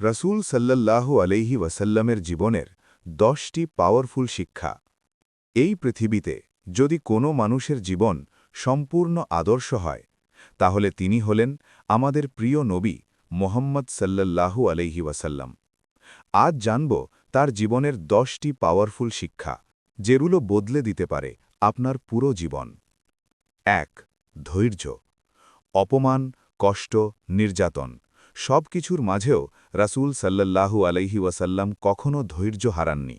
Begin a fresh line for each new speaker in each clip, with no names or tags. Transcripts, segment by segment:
রসুল সাল্লাল্লাহু আলাইহি ওয়াসাল্লামের জীবনের দশটি পাওয়ারফুল শিক্ষা। এই পৃথিবীতে যদি কোনো মানুষের জীবন সম্পূর্ণ আদর্শ হয়, তাহলে তিনি হলেন আমাদের প্রিয় নবী মোহাম্মদ সাল্লাল্লাহু আলাইহি ওয়াসাল্লাম। আজ জানব তার জীবনের দশটি পাওয়ারফুল শিক্ষা, যেগুলো বদলে দিতে পারে আপনার পুরো জীবন। এক, ধৈর্য, অপমান, কষ্ট, নির্যাতন। সব কিছুর মাঝেও রাসূল সাল্লাল্লাহু আলাইহি ওয়াসাল্লাম কখনও ধৈর্য হারাননি।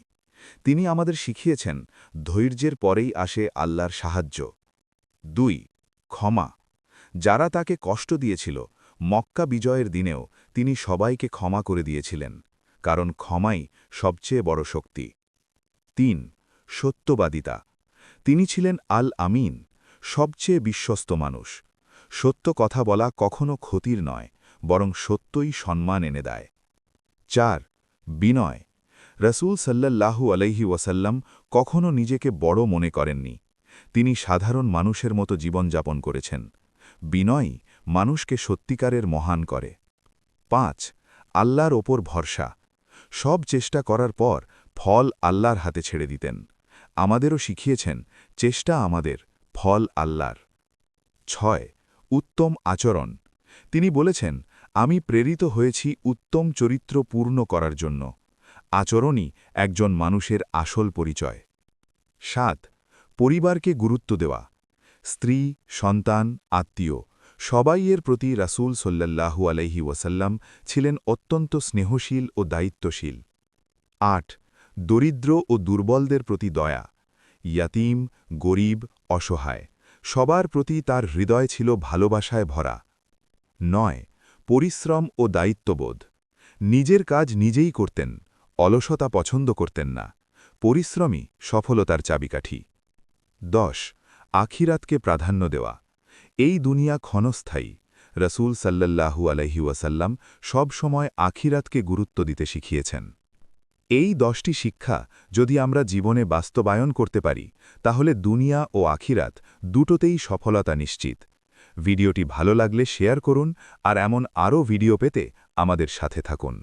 তিনি আমাদের শিখিয়েছেন, ধৈর্যের পরেই আসে আল্লাহর সাহায্য। দুই, ক্ষমা। যারা তাকে কষ্ট দিয়েছিল, মক্কা বিজয়ের দিনেও তিনি সবাইকে ক্ষমা করে দিয়েছিলেন, কারণ ক্ষমাই সবচেয়ে বড় শক্তি। তিন, সত্যবাদিতা। তিনি ছিলেন আল আমিন সবচেয়ে বিশ্বস্ত মানুষ। সত্য কথা বলা কখনো ক্ষতির নয় বরং সত্যই সম্মান এনে দেয়। চার, বিনয়। রসুল সাল্লাল্লাহু আলাইহি ওয়াসাল্লাম কখনও নিজেকে বড় মনে করেননি। তিনি সাধারণ মানুষের মতো জীবনযাপন করেছেন। বিনয় মানুষকে সত্যিকারের মহান করে। পাঁচ, আল্লাহর ওপর ভরসা। সব চেষ্টা করার পর ফল আল্লাহর হাতে ছেড়ে দিতেন। আমাদেরও শিখিয়েছেন, চেষ্টা আমাদের, ফল আল্লাহর। ছয়, উত্তম আচরণ। তিনি বলেছেন আমি প্রেরিত হয়েছি উত্তম চরিত্র পূর্ণ করার জন্য। আচরণই একজন মানুষের আসল পরিচয়। সাত, পরিবারকে গুরুত্ব দেওয়া। স্ত্রী, সন্তান, আত্মীয়, সবাই এর প্রতি রাসূল সল্লাল্লাহু আলাইহি ওয়াসাল্লাম ছিলেন অত্যন্ত স্নেহশীল ও দায়িত্বশীল। আট, দরিদ্র ও দুর্বলদের প্রতি দয়া। ইয়াতিম, গরিব, অসহায়, সবার প্রতি তার হৃদয় ছিল ভালোবাসায় ভরা। নয় পরিশ্রম ও দায়িত্ববোধ। নিজের কাজ নিজেই করতেন, অলসতা পছন্দ করতেন না। পরিশ্রমই সফলতার চাবিকাঠি। দশ, আখিরাতকে প্রাধান্য দেওয়া। এই দুনিয়া ক্ষণস্থায়ী। রসুল সাল্লাল্লাহু আলহি ওয়াসাল্লাম সবসময় আখিরাতকে গুরুত্ব দিতে শিখিয়েছেন। এই দশটি শিক্ষা যদি আমরা জীবনে বাস্তবায়ন করতে পারি, তাহলে দুনিয়া ও আখিরাত দুটোতেই সফলতা নিশ্চিত। ভিডিওটি ভালো লাগলে শেয়ার করুন আর এমন আরও ভিডিও পেতে আমাদের সাথে থাকুন।